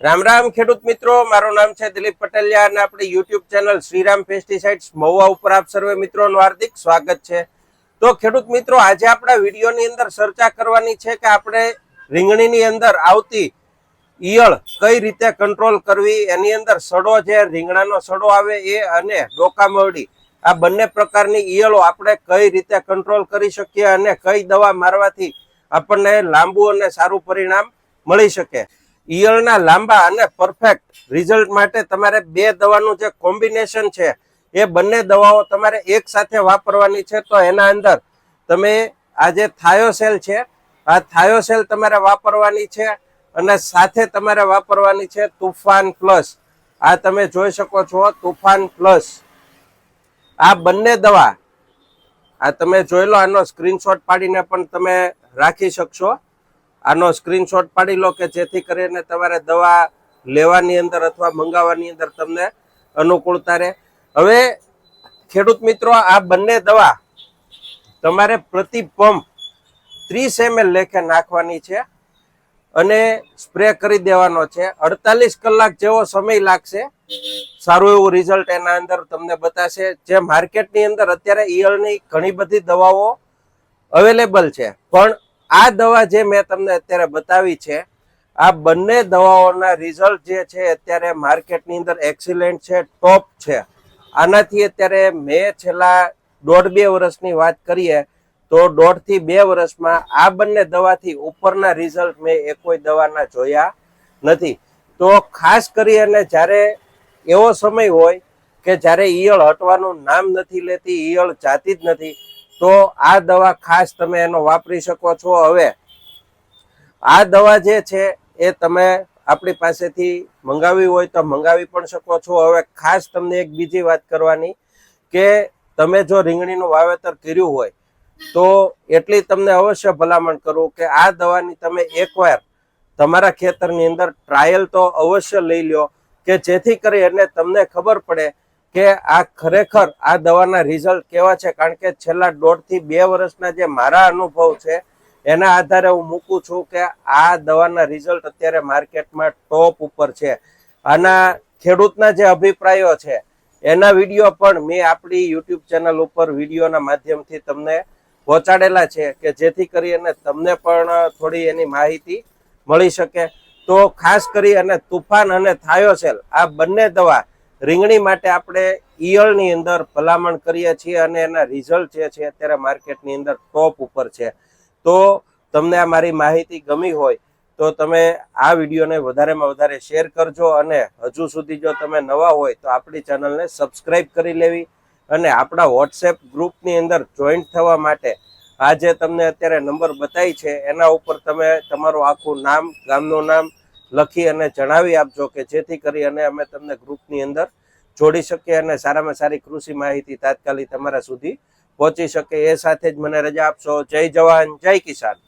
રામ રામ ખેડૂત મિત્રો, મારું નામ છે દિલીપ પટેલિયા અને આપણે YouTube channel Shriram pesticides Mahuva ઉપર આપ સર્વે મિત્રોનું હાર્દિક સ્વાગત છે. તો ખેડૂત મિત્રો, આજે આપણા વિડીયોની અંદર ચર્ચા કરવાની છે કે આપણે રીંગણીની અંદર આવતી ઈયળ કઈ રીતે કંટ્રોલ કરવી, એની અંદર સડો જે રીંગણાનો સડો આવે એ અને ડોકા મરડી, આ બંને પ્રકારની ઈયળો આપણે કઈ રીતે કંટ્રોલ કરી શકીએ અને કઈ દવા મારવાથી આપણને લાંબુ અને સારું પરિણામ મળી શકે. ઈયળના લાંબા અને પરફેક્ટ રિઝલ્ટ માટે તમારે બે દવાનું જે કોમ્બિનેશન છે, એ બંને દવાઓ તમારે એક સાથે વાપરવાની છે. તો એના અંદર તમે આ જે થાયોસેલ છે, આ થાયોસેલ તમારે વાપરવાની છે અને સાથે તમારે વાપરવાની છે તુફાન પ્લસ. આ તમે જોઈ શકો છો તુફાન પ્લસ. આ બંને દવા, આ તમે જોઈ લો, આનો સ્ક્રીનશોટ પાડીને પણ તમે રાખી શકશો. આનો સ્ક્રીનશોટ પાડી લો કે જેથી કરીને તમારે દવા લેવાની અંદર અથવા મંગાવવાની અંદર તમને અનુકૂળતા રહે. હવે ખેડૂત મિત્રો, આ બંને દવા તમારે પ્રતિ પંપ ત્રીસ એમએલ લેખે નાખવાની છે અને સ્પ્રે કરી દેવાનો છે. અડતાલીસ કલાક જેવો સમય લાગશે. સારું એવું રિઝલ્ટ એના અંદર તમને બતાશે. જે માર્કેટની અંદર અત્યારે ઈયળની ઘણી બધી દવાઓ અવેલેબલ છે. પણ આ દવા જે મેં તમને અત્યારે બતાવી છે, આ બંને દવાઓના રિઝલ્ટ જે છે અત્યારે માર્કેટની અંદર એક્સિલેન્ટ છે ટોપ છે. આનાથી અત્યારે મેં છેલ્લા દોઢ બે વર્ષની વાત કરીએ, તો દોઢથી બે વર્ષમાં આ બંને દવાથી ઉપરના રિઝલ્ટ મેં એ કોઈ દવાના જોયા નથી. તો ખાસ કરી અને જ્યારે એવો સમય હોય કે જ્યારે ઈયળ હટવાનું નામ નથી લેતી, ઈયળ જાતી જ નથી તો આ દવા ખાસ તમે એનો વાપરી શકો છો હવે. આ દવા જે છે એ તમે આપણી પાસેથી મંગાવી હોય તો મંગાવી પણ શકો છો. હવે ખાસ તમને એક બીજી વાત કરવાની કે તમે જો રીંગણીનું વાવેતર કર્યું હોય તો એટલી તમને અવશ્ય ભલામણ કરું કે આ દવાની તમે એકવાર તમારા ખેતરની અંદર ટ્રાયલ તો અવશ્ય લઈ લ્યો કે જેથી કરી એને તમને ખબર પડે કે આ ખરેખર આ દવાના રિઝલ્ટ કેવા છે? કારણ કે છેલ્લા દોઢથી બે વર્ષના જે મારા અનુભવ છે, એના આધારે હું મૂકું છું કે આ દવાના રિઝલ્ટ અત્યારે માર્કેટમાં ટોપ ઉપર છે. આના ખેડૂતના જે અભિપ્રાયો છે, એના વીડિયો પણ મેં આપણી યુટ્યુબ ચેનલ ઉપર વિડીયોના માધ્યમથી તમને પહોંચાડેલા છે કે જેથી કરી અને તમને પણ થોડી એની માહિતી મળી શકે. તો ખાસ કરી અને તુફાન અને થાયોસેલ, આ બંને દવા રીંગણી માટે આપણે ઈયળની અંદર ભલામણ કરીએ છીએ અને એના રિઝલ્ટ જે છે અત્યારે માર્કેટની અંદર ટોપ ઉપર છે. તો તમને આ મારી માહિતી ગમી હોય તો તમે આ વિડીયોને વધારેમાં વધારે શેર કરજો અને હજુ સુધી જો તમે નવા હોય તો આપણી ચેનલને સબસ્ક્રાઈબ કરી લેવી અને આપણા વોટ્સએપ ગ્રુપની અંદર જોઈન્ટ થવા માટે આ જે તમને અત્યારે નંબર બતાવી છે, એના ઉપર તમે તમારું આખું નામ, ગામનું નામ લખી અને જણાવી આપજો કે જેથી કરી અને અમે તમને ગ્રુપની અંદર જોડી શકીએ અને સારામાં સારી કૃષિ માહિતી તાત્કાલિક તમારા સુધી પહોંચી શકે. એ સાથે જ મને રજા આપશો. જય જવાન, જય કિસાન.